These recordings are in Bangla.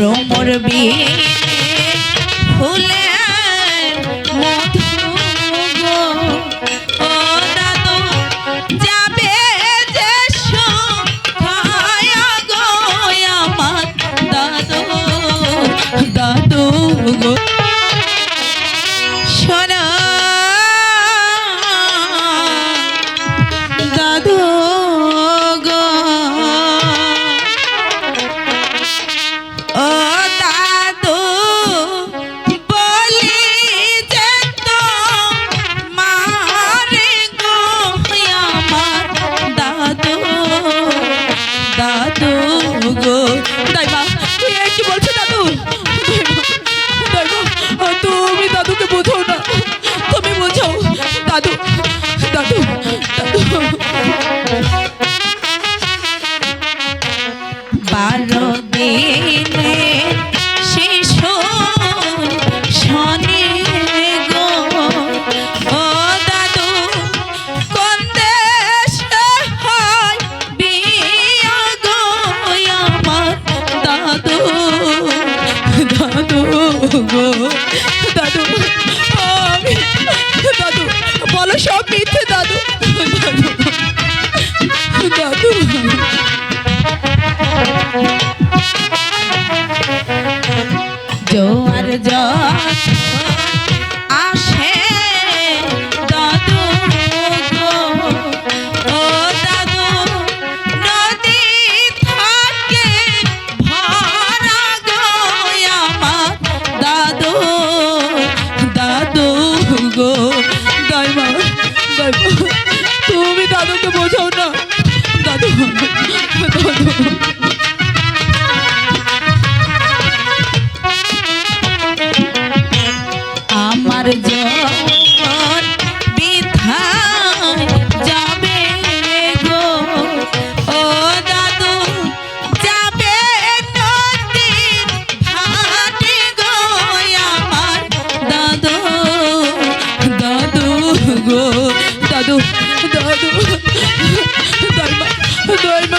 ভ্রমর বিয়ে ফুলে দাদু দাদু দাদু। বারো দিনে আমার জীবন বৃথা যাবে গো। ও দাদু, যাবে নদীর ভাটে গো আমার দাদু। দাদু গো, দাদু দাদু। দর্মা দর্মা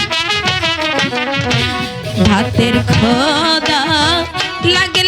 হাতের খোদা লাগে